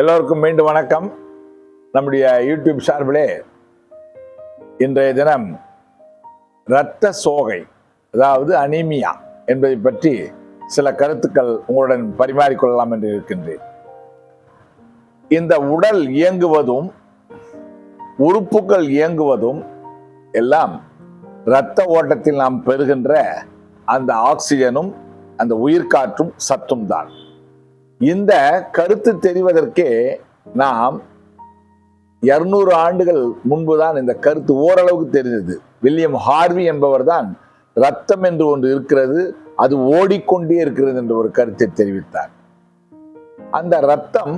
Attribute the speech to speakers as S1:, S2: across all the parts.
S1: எல்லோருக்கும் மீண்டும் வணக்கம். நம்முடைய யூடியூப் சார்பிலே இன்றைய தினம் இரத்த சோகை அதாவது அனீமியா என்பதை பற்றி சில கருத்துக்கள் உங்களுடன் பரிமாறிக்கொள்ளலாம் என்று இருக்கின்றேன். இந்த உடல் இயங்குவதும் உறுப்புகள் இயங்குவதும் எல்லாம் இரத்த ஓட்டத்தில் நாம் பெறுகின்ற அந்த ஆக்சிஜனும் அந்த உயிர்காற்றும் சத்தும் தான் இந்த கருத்து தெரிவதற்கே நாம் இருநூறு ஆண்டுகள் முன்புதான் இந்த கருத்து ஓரளவுக்கு தெரிந்தது. வில்லியம் ஹார்வி என்பவர் தான் ரத்தம் என்று ஒன்று இருக்கிறது அது ஓடிக்கொண்டே இருக்கிறது என்ற ஒரு கருத்தை தெரிவித்தார். அந்த ரத்தம்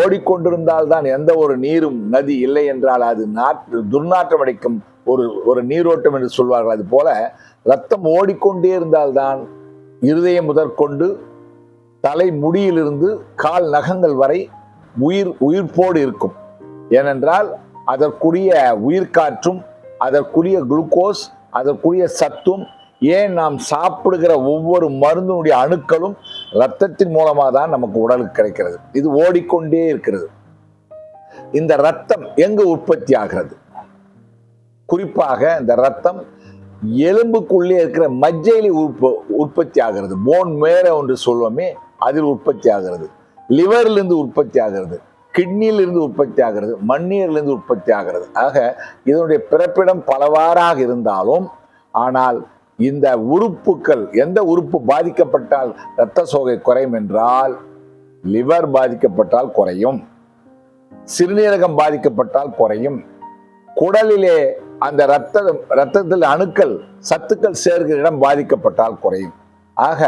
S1: ஓடிக்கொண்டிருந்தால் தான் எந்த ஒரு நீரும் நதி இல்லை என்றால் அது நாற்று துர்நாற்றம் அடைக்கும் ஒரு ஒரு நீரோட்டம் என்று சொல்வார்கள். அது போல ரத்தம் ஓடிக்கொண்டே இருந்தால்தான் இருதயம் முதற்கொண்டு தலை முடியிலிருந்து கால் நகங்கள் வரை உயிர் உயிர்ப்போடு இருக்கும். ஏனென்றால் அதற்குரிய உயிர்காற்றும் அதற்குரிய குளுக்கோஸ் அதற்குரிய சத்தும் ஏன் நாம் சாப்பிடுகிற ஒவ்வொரு மருந்தினுடைய அணுக்களும் ரத்தத்தின் மூலமாக தான் நமக்கு உடலுக்கு கிடைக்கிறது. இது ஓடிக்கொண்டே இருக்கிறது. இந்த ரத்தம் எங்கு உற்பத்தி ஆகிறது? குறிப்பாக இந்த ரத்தம் எலும்புக்குள்ளே இருக்கிற மஜ்ஜையில உற்ப உற்பத்தி ஆகிறது. போன் மேர ஒன்று சொல்லுவோமே அதில் உற்பத்தி ஆகிறது. லிவர்லேருந்து உற்பத்தி ஆகிறது. கிட்னியிலிருந்து உற்பத்தி ஆகிறது. மண்ணீரிலிருந்து உற்பத்தி ஆகிறது. ஆக இதனுடைய பிறப்பிடம் பலவாறாக இருந்தாலும் ஆனால் இந்த உறுப்புகள் எந்த உறுப்பு பாதிக்கப்பட்டால் இரத்த சோகை குறையும் என்றால் லிவர் பாதிக்கப்பட்டால் குறையும். சிறுநீரகம் பாதிக்கப்பட்டால் குறையும். குடலிலே அந்த இரத்த ரத்தத்தில் அணுக்கள் சத்துக்கள் சேர்கிற இடம் பாதிக்கப்பட்டால் குறையும். ஆக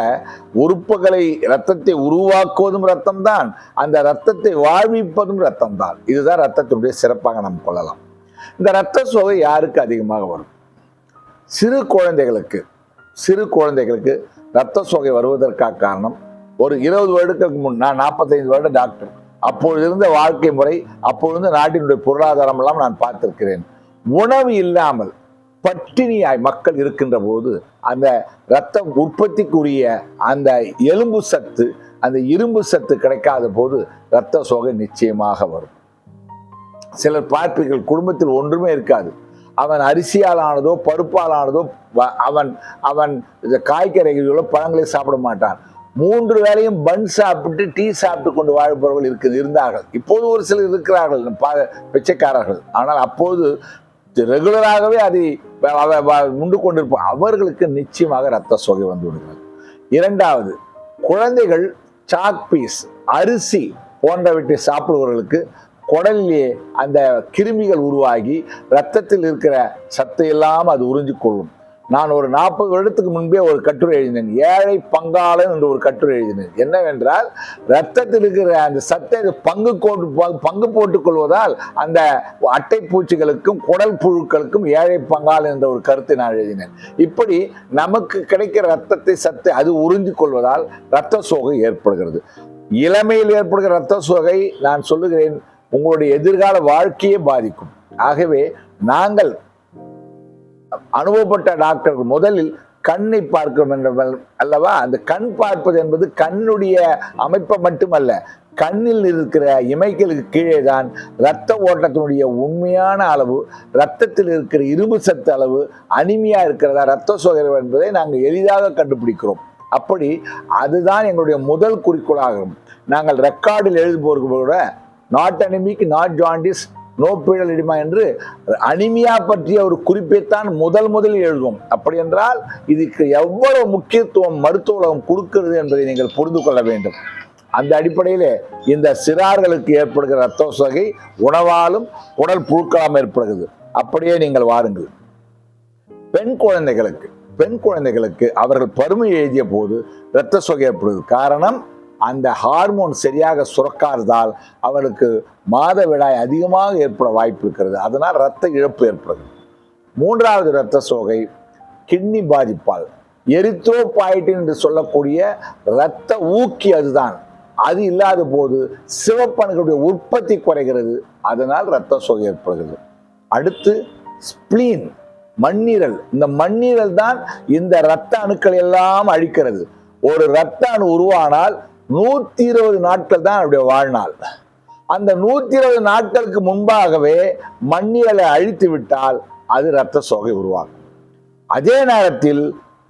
S1: உறுப்புகளை ரத்தத்தை உருவாக்குவதும் ரத்தம் தான் அந்த ரத்தத்தை வாழ்விப்பதும் ரத்தம் தான் இதுதான் ரத்தத்தினுடைய சிறப்பாக நாம் கொள்ளலாம். இந்த ரத்த சோகை யாருக்கு அதிகமாக வரும்? சிறு குழந்தைகளுக்கு. சிறு குழந்தைகளுக்கு ரத்த சோகை வருவதற்காக காரணம் ஒரு இருபது வருடத்துக்கு முன் நான் நாற்பத்தைந்து வருட டாக்டர். அப்பொழுது இருந்த வாழ்க்கை முறை அப்பொழுது நாட்டினுடைய பொருளாதாரம் எல்லாம் நான் பார்த்திருக்கிறேன். உணவு இல்லாமல் பட்டினியாய் மக்கள் இருக்கின்ற போது அந்த இரத்தம் உற்பத்திக்குரிய அந்த எலும்பு சத்து அந்த இரும்பு சத்து கிடைக்காத போது இரத்த சோகை நிச்சயமாக வரும். சிலர் பார்ப்பீர்கள் குடும்பத்தில் ஒன்றுமே இருக்காது. அவன் அரிசியால் ஆனதோ பருப்பால் ஆனதோ அவன் அவன் இந்த காய்கறிகளோ பழங்களை சாப்பிட மாட்டான். மூன்று வேளையும் பன் சாப்பிட்டு டீ சாப்பிட்டு கொண்டு வாழ்பவர்கள் இருக்கு இருந்தார்கள். இப்போது ஒரு சிலர் இருக்கிறார்கள் பா- பிச்சைக்காரர்கள். ஆனால் அப்போது ரெகுலராகவே அதை முண்டு வ- உண்டு அவர்களுக்கு நிச்சயமாக ரத்த சோகை வந்து விடுகிறது. இரண்டாவது குழந்தைகள் சாக் பீஸ் அரிசி போன்றவற்றை சாப்பிடுபவர்களுக்கு குடலிலே அந்த கிருமிகள் உருவாகி ரத்தத்தில் இருக்கிற சத்தை எல்லாம் அது உறிஞ்சிக்கொள்ளும். நான் ஒரு நாற்பது வருடத்துக்கு முன்பே ஒரு கட்டுரை எழுதினேன். ஏழை பங்காளன் என்று ஒரு கட்டுரை எழுதினேன். என்னவென்றால் ரத்தத்தில் இருக்கிற அந்த சத்தை பங்கு கோட்டு பங்கு போட்டுக் கொள்வதால் அந்த அட்டை பூச்சிகளுக்கும் குடல் புழுக்களுக்கும் ஏழை பங்காளன் என்ற ஒரு கருத்தை நான் எழுதினேன். இப்படி நமக்கு கிடைக்கிற ரத்தத்தை சத்தை அது உறிஞ்சிக் கொள்வதால் ரத்த சோகை ஏற்படுகிறது. இளமையில் ஏற்படுகிற ரத்த சோகை நான் சொல்லுகிறேன் உங்களுடைய எதிர்கால வாழ்க்கையை பாதிக்கும். ஆகவே நாங்கள் அனுபவப்பட்ட டாக்டர்கள் முதலில் கண்ணை பார்க்கிறோம் என்ற அல்லவா? அந்த கண் பார்ப்பது என்பது கண்ணுடைய அமைப்பை மட்டுமல்ல கண்ணில் இருக்கிற இமைகளுக்கு கீழே தான் இரத்த ஓட்டத்தினுடைய உண்மையான அளவு இரத்தத்தில் இருக்கிற இரும்பு சத்து அளவு அனிமையாக இருக்கிறதா? இரத்த சோகை என்பதை நாங்கள் எளிதாக கண்டுபிடிக்கிறோம். அப்படி அதுதான் எங்களுடைய முதல் குறிக்கோளாகும். நாங்கள் ரெக்கார்டில் எழுதுபவர்கள் கூட not anaemic not jaundice no pedal oedema என்று அனிமியா பற்றிய ஒரு குறிப்பைத்தான் முதல் முதலில் எழுதுவோம். அப்படி என்றால் இதுக்கு எவ்வளவு முக்கியத்துவம் மருத்துவ உலகம் கொடுக்கிறது என்பதை நீங்கள் புரிந்து கொள்ள வேண்டும். அந்த அடிப்படையில் இந்த சிறார்களுக்கு ஏற்படுகிற ரத்த சகை உணவாலும் உடல் புழுக்களாலும் ஏற்படுகிறது. அப்படியே நீங்கள் வாருங்கள். பெண் குழந்தைகளுக்கு பெண் குழந்தைகளுக்கு அவர்கள் பருமை எழுதிய போது இரத்த சொகை ஏற்படுது காரணம் அந்த ஹார்மோன் சரியாக சுரக்காததால் அவளுக்கு மாதவிடாய் அதிகமாக ஏற்பட வாய்ப்பு இருக்கிறது. அதனால் இரத்த இழப்பு ஏற்படுகிறது. மூன்றாவது இரத்த சோகை கிட்னி பாதிப்பால். எரித்ரோபாய்டின் என்று சொல்லக்கூடிய இரத்த ஊக்கி அதுதான். அது இல்லாத போது சிவப்பணுக்களுடைய உற்பத்தி குறைகிறது. அதனால் இரத்த சோகை ஏற்படுகிறது. அடுத்து ஸ்ப்ளீன் மண்ணீரல். இந்த மண்ணீரல் தான் இந்த இரத்த அணுக்கள் எல்லாம் அழிக்கிறது. ஒரு இரத்த அணு உருவானால் நூற்றி இருபது நாட்கள் தான் அவருடைய வாழ்நாள். அந்த நூற்றி இருபது நாட்களுக்கு முன்பாகவே மண்ணியலை அழித்து விட்டால் அது இரத்த சோகை உருவாகும். அதே நேரத்தில்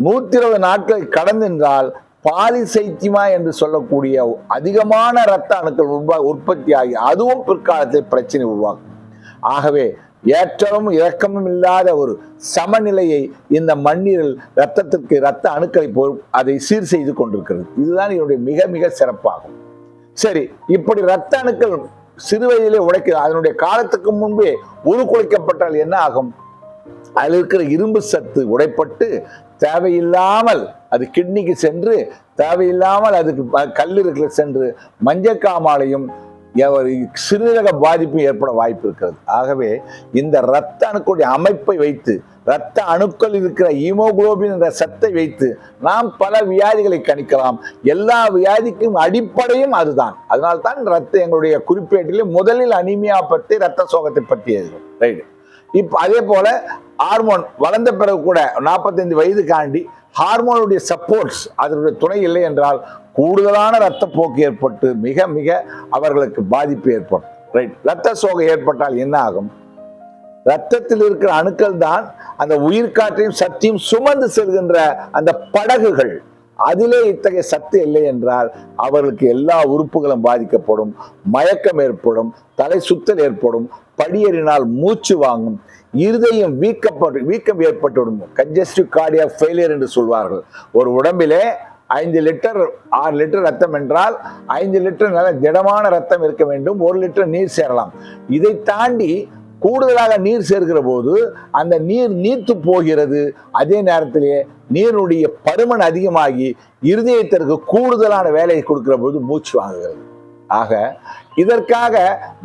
S1: நூற்றி இருபது நாட்களை கடந்தென்றால் பாலிசைத்தியமா என்று சொல்லக்கூடிய அதிகமான இரத்த அணுக்கள் உற்பத்தி உற்பத்தியாகி அதுவும் பிற்காலத்தில் பிரச்சனை உருவாகும். ஆகவே ஏற்றமும் இறக்கமும் இல்லாத ஒரு சமநிலையை இந்த மண்ணீரில் ரத்தத்திற்கு ரத்த அணுக்களை போ அதை சீர் செய்து கொண்டிருக்கிறது. இதுதான் இதனுடைய மிக மிக சிறப்பாகும். சரி இப்படி இரத்த அணுக்கள் சிறு வயதிலே உடைக்க அதனுடைய காலத்துக்கு முன்பே உருக்குலைக்கப்பட்டால் என்ன ஆகும்? அதில் இருக்கிற இரும்பு சத்து உடைப்பட்டு தேவையில்லாமல் அது கிட்னிக்கு சென்று தேவையில்லாமல் அதுக்கு ப- கல்லீரலுக்கு சென்று மஞ்சக்காமாலையும் எவர் சிறுநீரக பாதிப்பு ஏற்பட வாய்ப்பு இருக்கிறது. ஆகவே இந்த இரத்த அணுக்களுடைய அமைப்பை வைத்து இரத்த அணுக்கள் இருக்கிற ஹீமோகுளோபின் என்ற சத்தை வைத்து நாம் பல வியாதிகளை கணிக்கலாம். எல்லா வியாதிக்கும் அடிப்படையும் அதுதான். அதனால்தான் இரத்த எங்களுடைய குறிப்பேட்டிலே முதலில் அனிமியா பற்றி இரத்த சோகத்தை பற்றி எழுதும் ரைட் இப்போ அதே போல ஹார்மோன் வளர்ந்த பிறகு கூட நாற்பத்தைந்து வயது காண்டி ஹார்மோனுடைய சப்போர்ட்ஸ் அதனுடைய துணை இல்லை என்றால் கூடுதலான இரத்தப்போக்கு ஏற்பட்டு மிக மிக அவர்களுக்கு பாதிப்பு ஏற்படும். ரைட் இரத்த சோகை ஏற்பட்டால் என்ன ஆகும்? ரத்தத்தில் இருக்கிற அணுக்கள் தான் அந்த உயிர்காற்றையும் சக்தியும் சுமந்து செல்கின்ற அந்த படகுகள். அதிலே இத்தகைய சத்து இல்லை என்றால் அவர்களுக்கு எல்லா உறுப்புகளும் பாதிக்கப்படும் மயக்கம் ஏற்படும் தலை சுத்தல் ஏற்படும் படியேறினால் மூச்சு வாங்கும் இருதயம் வீக்கப்பட்டு வீக்கம் ஏற்பட்டுவிடும். கன்ஜஸ்டிவ் கார்டியா ஃபெயிலியர் என்று சொல்வார்கள். ஒரு உடம்பிலே ஐந்து லிட்டர் ஆறு லிட்டர் ரத்தம் என்றால் ஐந்து லிட்டர் நல்ல திடமான ரத்தம் இருக்க வேண்டும். ஒரு லிட்டர் நீர் சேரலாம். இதை தாண்டி கூடுதலாக நீர் சேர்க்கிற போது அந்த நீர் நீர்த்து போகிறது. அதே நேரத்திலே நீருடைய பருமன் அதிகமாகி இருதயத்திற்கு கூடுதலான வேலையை கொடுக்கிற போது மூச்சு வாங்குகிறது. ஆக இதற்காக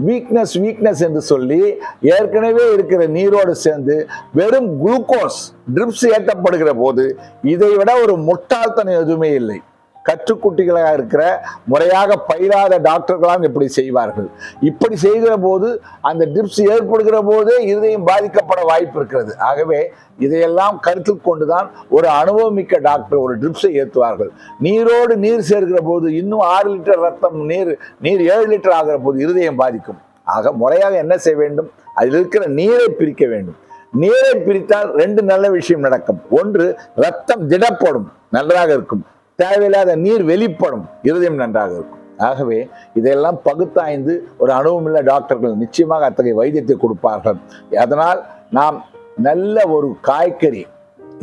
S1: வீக்னஸ் வீக்னஸ் என்று சொல்லி ஏற்கனவே இருக்கிற நீரோடு சேர்ந்து வெறும் குளுக்கோஸ் ட்ரிப்ஸ் ஏற்றப்படுகிற போது இதை விட ஒரு முட்டாள்தனம் எதுவுமே இல்லை. கற்றுக்குட்டிகளாக இருக்கிற முறையாக பயிராத டாக்டர்களாம் இப்படி செய்வார்கள். இப்படி செய்கிற போது அந்த ட்ரிப்ஸ் ஏற்படுகிற போதே இருதயம் பாதிக்கப்பட வாய்ப்பு இருக்கிறது. ஆகவே இதையெல்லாம் கருத்தில் கொண்டுதான் ஒரு அனுபவமிக்க டாக்டர் ஒரு ட்ரிப்ஸை ஏற்றுவார்கள் நீரோடு நீர் சேர்க்கிற போது இன்னும் ஆறு லிட்டர் ரத்தம் நீர் நீர் ஏழு லிட்டர் ஆகிற போது இருதயம் பாதிக்கும். ஆக முறையாக என்ன செய்ய வேண்டும்? அதில் இருக்கிற நீரை பிரிக்க வேண்டும். நீரை பிரித்தால் ரெண்டு நல்ல விஷயம் நடக்கும். ஒன்று ரத்தம் திடப்படும். நன்றாக இருக்கும். தேவையில்லாத நீர் வெளிப்படும். இருதயம் நன்றாக இருக்கும். ஆகவே இதெல்லாம் பகுத்தாய்ந்து ஒரு அனுபவமில்ல டாக்டர்கள். நிச்சயமாக அத்தகைய வைத்தியத்தை கொடுப்பார்கள். அதனால் நாம் நல்ல ஒரு காய்கறி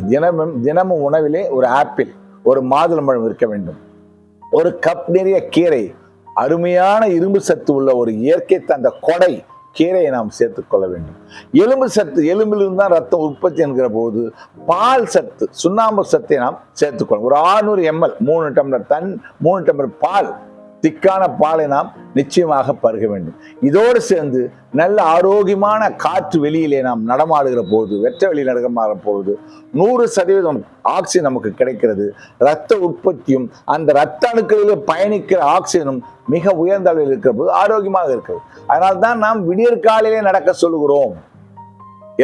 S1: தினமும் தினமும் உணவிலே ஒரு ஆப்பிள் ஒரு மாதுளம்பழம் இருக்க வேண்டும். ஒரு கப் நிறைய கீரை அருமையான இரும்பு சத்து உள்ள ஒரு இயற்கை தந்த கொடை கீரையை நாம் சேர்த்துக்கொள்ள வேண்டும். எலும்பு சத்து எலும்பிலிருந்து தான் ரத்தம் உற்பத்தி என்கிற போது பால் சத்து சுண்ணாம்பு சத்தை நாம் சேர்த்துக்கொள்ளணும் ஒரு 600 எம்எல் மூணு டம்ளர் தன் மூணு டம்ளர் பால் திக்கான பாலை நாம் நிச்சயமாக பருக வேண்டும். இதோடு சேர்ந்து நல்ல ஆரோக்கியமான காற்று வெளியிலே நாம் நடமாடுகிற போது வெற்ற வெளியில் நடமாடுற போது நூறு சதவீதம் ஆக்சிஜன் நமக்கு கிடைக்கிறது. இரத்த உற்பத்தியும் அந்த இரத்த அணுக்களிலே பயணிக்கிற ஆக்சிஜனும் மிக உயர்ந்த அளவில் இருக்கிற போது ஆரோக்கியமாக இருக்கிறது. அதனால்தான் நாம் விடியற்காலையிலே நடக்க சொல்லுகிறோம்.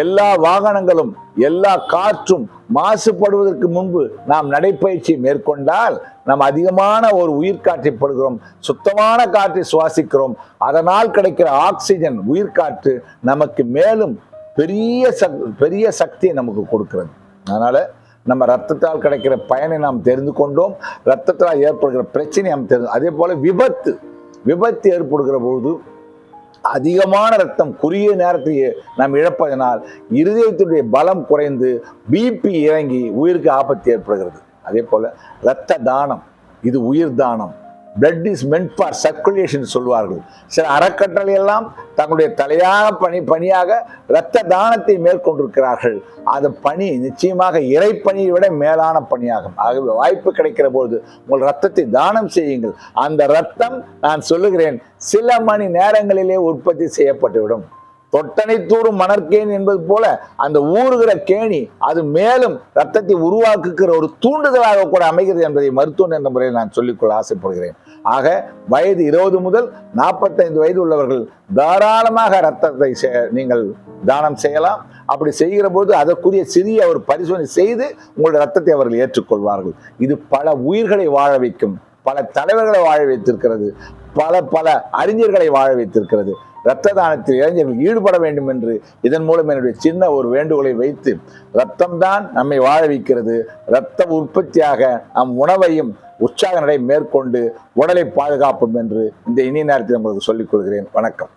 S1: எல்லா வாகனங்களும் எல்லா காற்றும் மாசுபடுவதற்கு முன்பு நாம் நடைப்பயிற்சி மேற்கொண்டால் நாம் அதிகமான ஒரு உயிர்காற்றை படுகிறோம் சுத்தமான காற்றை சுவாசிக்கிறோம். அதனால் கிடைக்கிற ஆக்சிஜன் உயிர்காற்று நமக்கு மேலும் பெரிய சக் பெரிய சக்தியை நமக்கு கொடுக்கிறது. அதனால் நம்ம ரத்தத்தால் கிடைக்கிற பயனை நாம் தெரிந்து கொண்டோம். ரத்தத்தால் ஏற்படுகிற பிரச்சனை நாம் தெரிந்து அதே போல் விபத்து விபத்து ஏற்படுகிற போது அதிகமான ரத்தம் குறுகிய நேரத்திலேயே நாம் இழப்பதனால் இருதயத்துடைய பலம் குறைந்து பிபி இறங்கி உயிருக்கு ஆபத்து ஏற்படுகிறது. அதே போல் இரத்த தானம் இது உயிர் தானம். Blood is meant for circulation சொல்வார்கள் சில அறக்கட்டளை எல்லாம் தங்களுடைய தலையாக பணி பணியாக இரத்த தானத்தை மேற்கொண்டிருக்கிறார்கள். அந்த பணி நிச்சயமாக இறைப்பணியை விட மேலான பணியாகும். ஆகவே வாய்ப்பு கிடைக்கிற பொழுது உங்கள் ரத்தத்தை தானம் செய்யுங்கள். அந்த ரத்தம் நான் சொல்லுகிறேன் சில மணி நேரங்களிலே உற்பத்தி செய்யப்பட்டுவிடும். தொட்டனை தூரும் மணற்கேணி என்பது போல அந்த ஊறுகிற கேணி அது மேலும் ரத்தத்தை உருவாக்குகிற ஒரு தூண்டுதலாக கூட அமைகிறது என்பதை மருத்துவம் என்ற முறையில் நான் சொல்லிக்கொள்ள ஆசைப்படுகிறேன். ஆக வயது இருபது முதல் நாற்பத்தைந்து வயது உள்ளவர்கள் தாராளமாக ரத்தத்தை செ- நீங்கள் தானம் செய்யலாம். அப்படி செய்கிற போது அதற்குரிய சிறிய ஒரு பரிசோதனை செய்து உங்களுடைய ரத்தத்தை அவர்கள் ஏற்றுக்கொள்வார்கள். இது பல உயிர்களை வாழ வைக்கும் பல தலைவர்களை வாழ வைத்திருக்கிறது பல பல அறிஞர்களை வாழ வைத்திருக்கிறது. இரத்த தானத்தில் இளைஞர்கள் ஈடுபட வேண்டும் என்று இதன் மூலம் என்னுடைய சின்ன ஒரு வேண்டுகோளை வைத்து ரத்தம்தான் நம்மை வாழ வைக்கிறது. இரத்த உற்பத்தியாக நம் உணவையும் உற்சாக நடை மேற்கொண்டு உடலை பாதுகாப்போம் என்று இந்த இனிய நேரத்தில் உங்களுக்கு சொல்லிக் கொள்கிறேன். வணக்கம்.